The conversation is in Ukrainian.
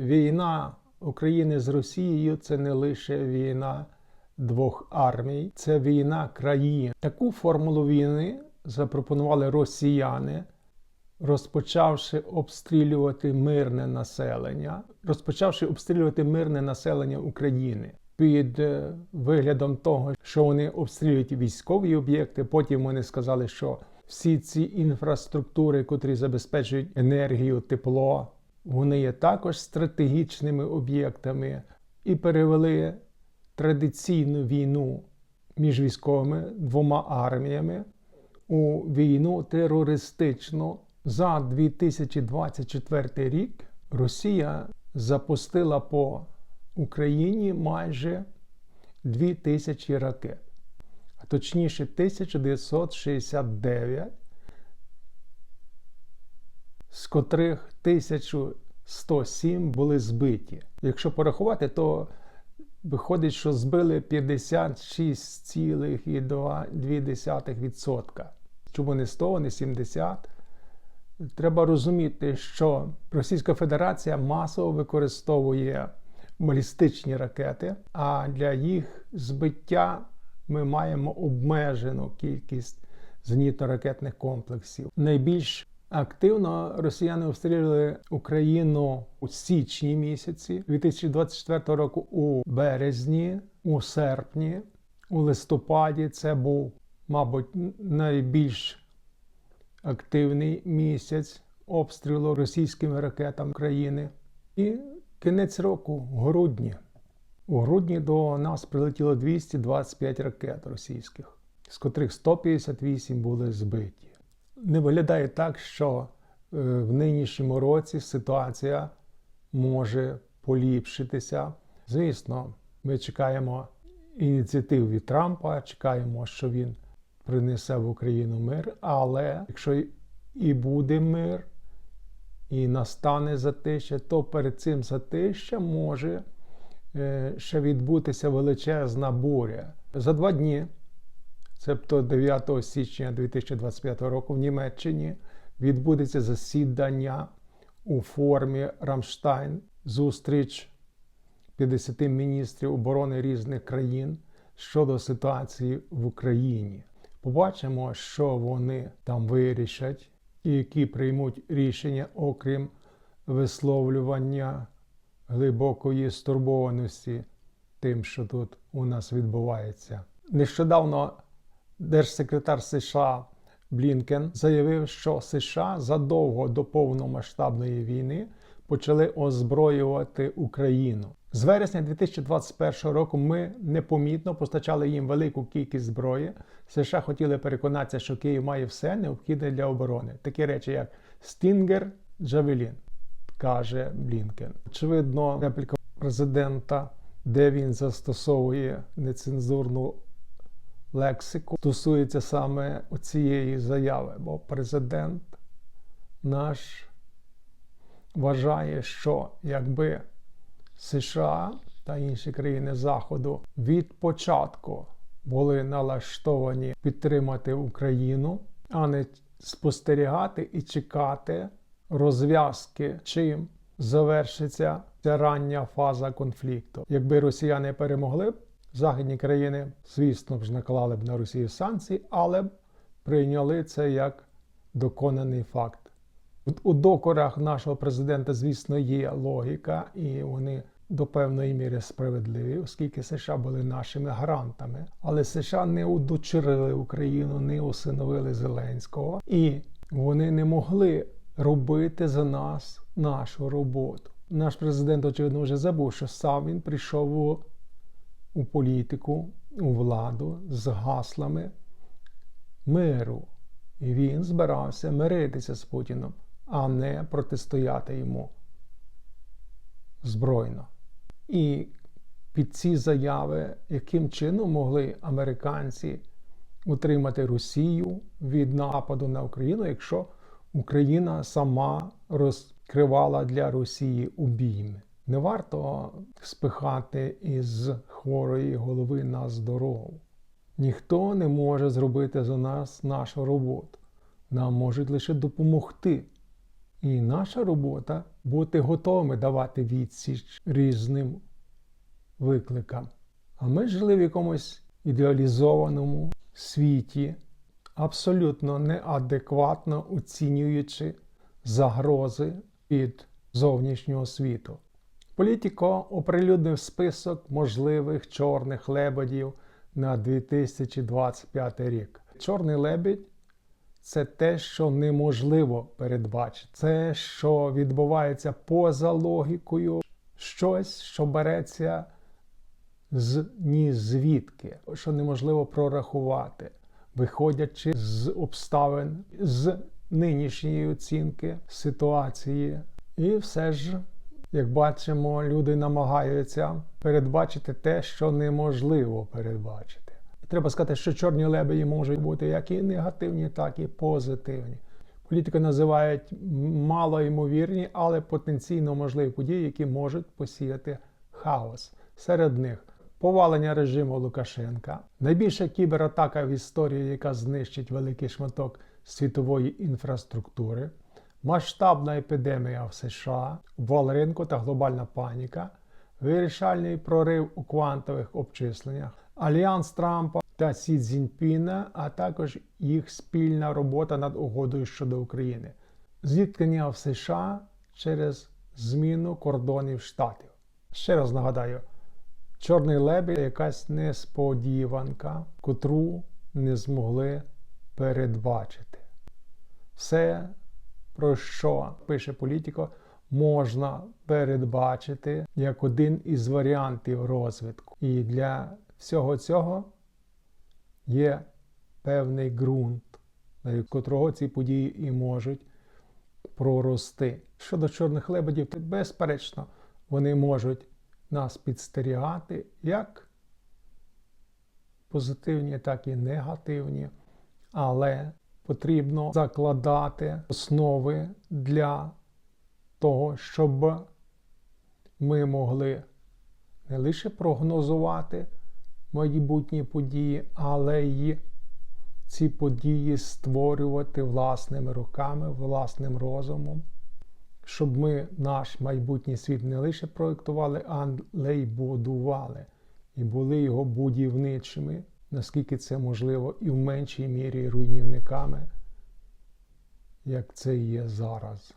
Війна України з Росією це не лише війна двох армій, це війна країн. Таку формулу війни запропонували росіяни, розпочавши обстрілювати мирне населення, розпочавши обстрілювати мирне населення України. Під е, виглядом того, що вони обстрілюють військові об'єкти. Потім вони сказали, що всі ці інфраструктури, котрі забезпечують енергію, тепло, вони є також стратегічними об'єктами і перевели традиційну війну між військовими двома арміями у війну терористичну. За 2024 рік Росія запустила по Україні майже 2000 ракет, а точніше 1969, з котрих 1107 були збиті. Якщо порахувати, то виходить, що збили 56,2%. Чому не 100, не 70? Треба розуміти, що Російська Федерація масово використовує балістичні ракети, а для їх збиття ми маємо обмежену кількість зенітно-ракетних комплексів. Найбільш активно росіяни обстрілювали Україну у січні місяці 2024 року, у березні, у серпні, у листопаді. Це був, мабуть, найбільш активний місяць обстрілу російськими ракетами України. І кінець року, грудні. У грудні до нас прилетіло 225 ракет російських, з котрих 158 були збиті. Не виглядає так, що е, в нинішньому році ситуація може поліпшитися. Звісно, ми чекаємо ініціатив від Трампа, чекаємо, що він принесе в Україну мир. Але якщо і буде мир, і настане затища, то перед цим затищем може е, ще відбутися величезна буря. За два дні, тобто 9 січня 2025 року, в Німеччині відбудеться засідання у формі Рамштайн, зустріч 50 міністрів оборони різних країн щодо ситуації в Україні. Побачимо, що вони там вирішать і які приймуть рішення, окрім висловлювання глибокої стурбованості тим, що тут у нас відбувається. Нещодавно держсекретар США Блінкен заявив, що США задовго до повномасштабної війни почали озброювати Україну. З вересня 2021 року ми непомітно постачали їм велику кількість зброї. США хотіли переконатися, що Київ має все необхідне для оборони. Такі речі, як Стінгер, Джавелін, каже Блінкен. Очевидно, репліка президента, де він застосовує нецензурну лексику, стосується саме цієї заяви, бо президент наш вважає, що якби США та інші країни Заходу від початку були налаштовані підтримати Україну, а не спостерігати і чекати розв'язки, чим завершиться ця рання фаза конфлікту. Якби росіяни перемогли західні країни, звісно ж наклали б на Росію санкції, але б прийняли це як доконаний факт. У докорах нашого президента, звісно, є логіка, і вони до певної міри справедливі, оскільки США були нашими гарантами. Але США не удочерили Україну, не усиновили Зеленського, і вони не могли робити за нас нашу роботу. Наш президент, очевидно, вже забув, що сам він прийшов у, у політику, у владу з гаслами миру. І він збирався миритися з Путіном, а не протистояти йому збройно. І під ці заяви, яким чином могли американці утримати Росію від нападу на Україну, якщо Україна сама розкривала для Росії обійми. Не варто спихати із хворої голови на здорову. Ніхто не може зробити за нас нашу роботу. Нам можуть лише допомогти І наша робота бути готовими давати відсіч різним викликам. А ми жили в якомусь ідеалізованому світі, абсолютно неадекватно оцінюючи загрози від зовнішнього світу. Політико оприлюднив список можливих чорних лебедів на 2025 рік. Чорний лебідь це те, що неможливо передбачити, це, що відбувається поза логікою, щось, що береться з ні звідки, що неможливо прорахувати, виходячи з обставин, з нинішньої оцінки ситуації. І все ж, як бачимо, люди намагаються передбачити те, що неможливо передбачити. Треба сказати, що чорні лебеді можуть бути як і негативні, так і позитивні. Політики називають малоймовірні, але потенційно можливі події, які можуть посіяти хаос. Серед них повалення режиму Лукашенка, найбільша кібератака в історії, яка знищить великий шматок світової інфраструктури, масштабна епідемія в США, вал ринку та глобальна паніка, вирішальний прорив у квантових обчисленнях, альянс Трампа та Сі Цзіньпіна, а також їх спільна робота над угодою щодо України, зіткнення в США через зміну кордонів штатів. Ще раз нагадаю. Чорний лебідь якась несподіванка, котру не змогли передбачити. Все, про що пише політико, можна передбачити як один із варіантів розвитку. І для всього цього є певний ґрунт, на котрого ці події і можуть прорости. Щодо чорних лебедів, то безперечно, вони можуть нас підстерігати як позитивні, так і негативні, але потрібно закладати основи для того, щоб ми могли не лише прогнозувати майбутні події, але й ці події створювати власними руками, власним розумом щоб ми наш майбутній світ не лише проєктували, але й будували, і були його будівничими, наскільки це можливо, і в меншій мірі руйнівниками, як це є зараз.